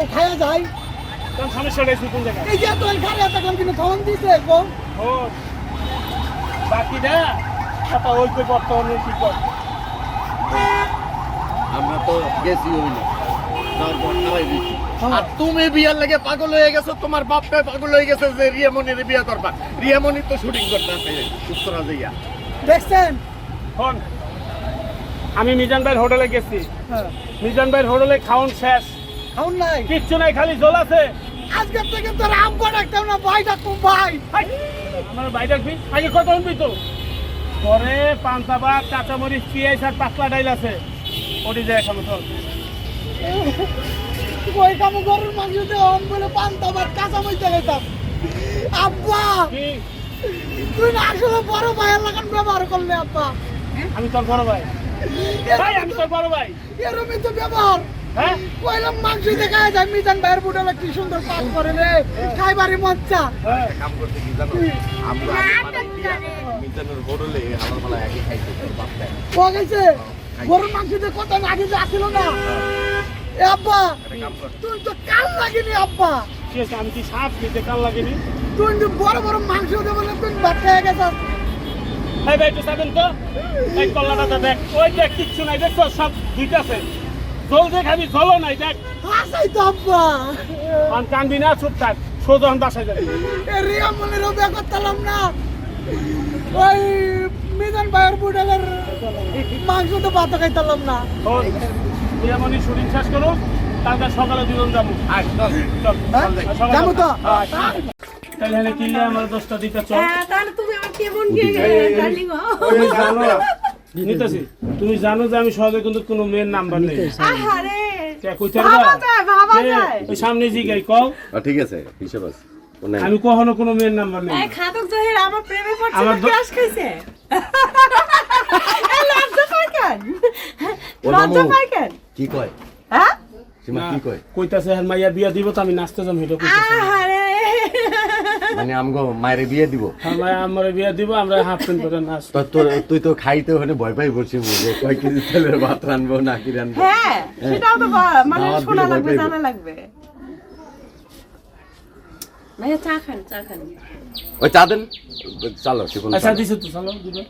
খায়া যায় কোন সমস্যাটা আছে কোন জায়গায়? এই যে তো এখানে তখন কিন্তু খাওয়ান দিছে গো। ও বাকি না? কথা ওই কই বর্তমানে কি কর? আমরা তো গেছি ওই না তারপর তারাই দিচ্ছি আর তুমি বিয়ার লেগে পাগল হয়ে গেছো তোমার বাপটা পাগল হয়ে গেছে যে রিয়ামনির বিয়া করবা। রিয়ামনি তো শুটিং করতে আছে উত্তরা যাইয়া। দেখছেন? আমি মিজান ভাইয়ের হোটেলে গেছি। হ্যাঁ। মিজান ভাইয়ের হোটেলে খাওন শেষ। খাওন নাই। কিচ্ছু নাই খালি জল আছে। আজকে থেকে তো রাম করে একটা না ভাই ডাকুম ভাই। আমার ভাই ডাকবি আগে কথা শুনবি তো? পরে পান্তা ভাত কাঁচামরিচ পিঁয়াজ আর পাতলা ডাইল আছে। ওটি যায় খাব চল ওই কাম গরুর মাংস দিয়ে অন বলে পান্তা ভাত কাঁচা মইতে গেতাম আব্বা তুই না আসলে বড় ভাইয়ের লাগান ব্যবহার করলে আব্বা। আমি তোর বড় ভাই। ভাই আমি তোর বড় ভাই। এরমই তো ব্যবহার। কইলাম মাংস দেখা যায় মিজান ভাইয়ের বুড়ালা কি সুন্দর পাক করে রে। খাইবারই মজ্জা হ্যাঁ কাম করতে কি জানো? আমরা মিজানের হোটেলে আমার বেলা একই খাইছে বাপটা ও গেছে? গরুর মাংস দিয়ে কত আগে যে আসিল না? এ আব্বা একটা কাম কর। তুই তো কাল লাগিনি আব্বা। হয়েছে? আমি কি সাপ নিতে কাল লাগেনি তুই যে বড় বড় মাংস দিয়ে বলে তুই ভাত খেয়ে গেছিস এই ভাই একটু যাবেন তো। এই কল্লাটা দেখ। ওই দেখ কিচ্ছু নাই। দেখছ সব দুইটাছে জল যে খাবি জলও নাই দেখ। হাসাই তো আব্বা। আন কানবি না চুপ থাক সোজন বাসায় যাবি। এ রিয়া মনে রোবে করতাম না। ওই মিজান ভাইয়ের বুড়ালের মাংস তো ভাত খাইতাম না। শোন নিরামনি শুটিং শেষ করুক তারপর সকালে দুজন যাব। আয় চল চল হ্যাঁ? যাব। তো? তাহলে হলে কিনলে আমার দশটা দিতে চল? হ্যাঁ তাহলে তুমি আমার কেমন কে ডার্লিং তুমি জানো নিতেছি। তুমি জানো যে আমি সহজে কিন্তু কোনো মেয়ের নাম্বার নেই। ওই সামনে জিগাই কও। ঠিক আছে হিসাব আছে। আমি কখনো কোনো মেয়ের নাম্বার নেই। এই খাদক জহির আমার প্রেমে পড়ছে আমার ক্রাশ খাইছে। লজ্জা পায় কেন? লজ্জা মামু। কেন? কি কয়? হ্যাঁ? সীমা কি কয়? কইতাছে হ্যাঁ মাইয়া বিয়া দিব তো আমি নাচতে যাম হেটো কইতাছে। মানে আমগো মায়ের বিয়ে দিব। হ্যাঁ আমার বিয়ে দিব আমরা হাফ প্যান্ট পরে নাচ। তুই তো খাইতে ওখানে ভয় পাই বলছি বুঝে কয় কেজি তেলের ভাত রানবো না কি রানবো? হ্যাঁ সেটাও তো মানে শোনা ভয় লাগবে। জানা লাগবে। ভাইয়া চা খান চা খান। ওই চা দেন চালো সে কোনো আচ্ছা দিছে তো চলো দিবে।